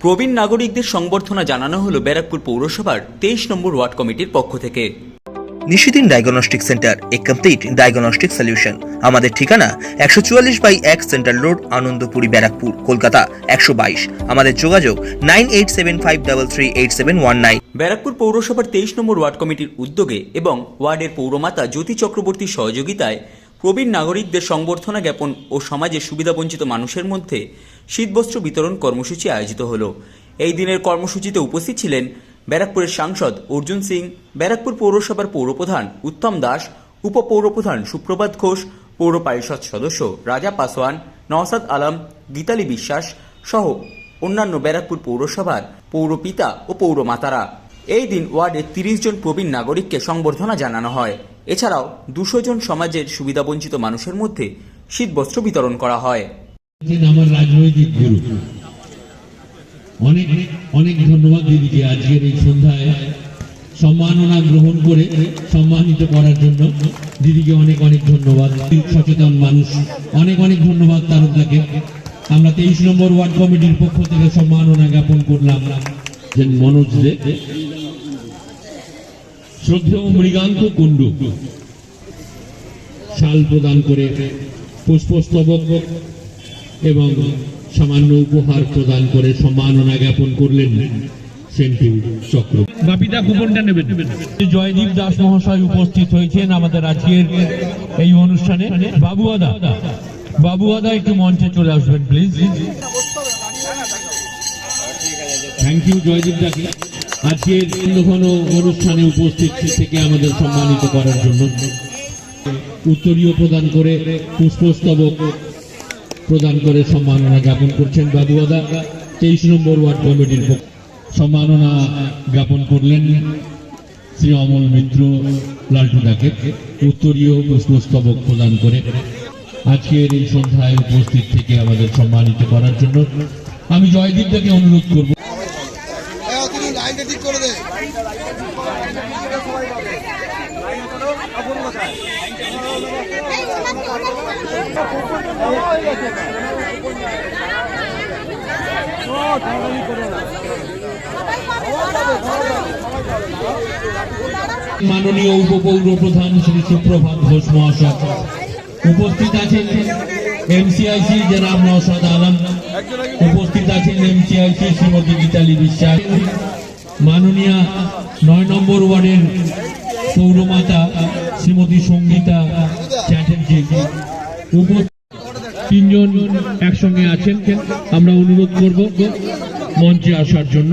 প্রবীণ নাগরিকদের সংবর্ধনা জানানো হলো ব্যারাকপুর পৌরসভার তেইশ নম্বর ওয়ার্ড কমিটির পক্ষ থেকে। নিশিদিন ডায়াগনস্টিক সেন্টার এ কমপ্লিট ডায়াগনস্টিক সলিউশন আমাদের ঠিকানা একশো চুয়াল্লিশ বাই এক সেন্ট্রাল রোড আনন্দপুরি ব্যারাকপুর কলকাতা একশো বাইশ। আমাদের যোগাযোগ nine eight seven five double three eight seven one nine. Barrackpore পৌরসভার তেইশ নম্বর ওয়ার্ড কমিটির উদ্যোগে এবং ওয়ার্ডের পৌরমাতা জ্যোতি চক্রবর্তীর সহযোগিতায় প্রবীণ নাগরিকদের সংবর্ধনা জ্ঞাপন ও সমাজের সুবিধাবঞ্চিত মানুষের মধ্যে শীতবস্ত্র বিতরণ কর্মসূচি আয়োজিত হল। এই দিনের কর্মসূচিতে উপস্থিত ছিলেন ব্যারাকপুরের সাংসদ অর্জুন সিং, ব্যারাকপুর পৌরসভার পৌরপ্রধান উত্তম দাস, উপপৌরপ্রধান সুপ্রভাত ঘোষ, পৌর পরিষদ সদস্য রাজা পাসওয়ান নওসাদ আলম, গীতালি বিশ্বাস সহ অন্যান্য ব্যারাকপুর পৌরসভার পৌরপিতা ও পৌরমাতারা। এই দিন ওয়ার্ডের তিরিশ জন প্রবীণ নাগরিককে সংবর্ধনা জানানো হয়। এছাড়াও দুশো জন সমাজের সুবিধাবঞ্চিত মানুষের মধ্যে শীতবস্ত্র বিতরণ করা হয়। আমার রাজনৈতিক গুরু। অনেক অনেক ধন্যবাদ দিদিকে আজকের এই সন্ধ্যায় সম্মাননা গ্রহণ করে সম্মানিত করার জন্য। দিদিকে অনেক অনেক ধন্যবাদ। সচেতন মানুষ, অনেক অনেক ধন্যবাদ তারকাকে আমরা তেইশ নম্বর ওয়ার্ড কমিটির পক্ষ থেকে সম্মাননা জ্ঞাপন করলাম। যে মনোজ দে শ্রদ্ধেয় মৃগাঙ্ক কুণ্ডু। শাল প্রদান করে পুষ্পস্তবক এবং সামান্য উপহার প্রদান করে সম্মাননা জ্ঞাপন করলেন সেন্টু চক্র। বাপিদা কুপনটা নেবেন। জয়দীপ দাস মহাশয় উপস্থিত হয়েছেন আমাদের আজকের এই অনুষ্ঠানে। বাবুয়াদা বাবুয়াদা একটু মঞ্চে চলে আসবেন প্লিজ থ্যাংক ইউ জয়দীপ দাকে। আজকের ঘন অনুষ্ঠানে উপস্থিত থেকে আমাদের সম্মানিত করার জন্য উত্তরীয় প্রদান করে পুষ্পস্তবক প্রদান করে সম্মাননা জ্ঞাপন করছেন তেইশ নম্বর ওয়ার্ড কমিটির সম্মাননা জ্ঞাপন করলেন শ্রী অমল মিত্র লালটুদাকে। উত্তরীয় পুষ্পস্তবক প্রদান করে আজকের এই সন্ধ্যায় উপস্থিত থেকে আমাদের সম্মানিত করার জন্য আমি জয়দীপ দাকে অনুরোধ করব। লাইনটা ঠিক করে দে মাননীয় উপপৌর প্রধান শ্রী সুপ্রভাত ঘোষ মহাশয় উপস্থিত আছেন এমসিআইসি জনাব নওশাদ আলম। উপস্থিত আছেন এমসিআইসি শ্রীমতী গীতালি বিশ্বাস। মাননীয় নয় নম্বর ওয়ার্ডের পৌরমাতা শ্রীমতী সঙ্গীতা চ্যাটার্জি। তিনজন একসঙ্গে আছেন। আমরা অনুরোধ করব মঞ্চে আসার জন্য।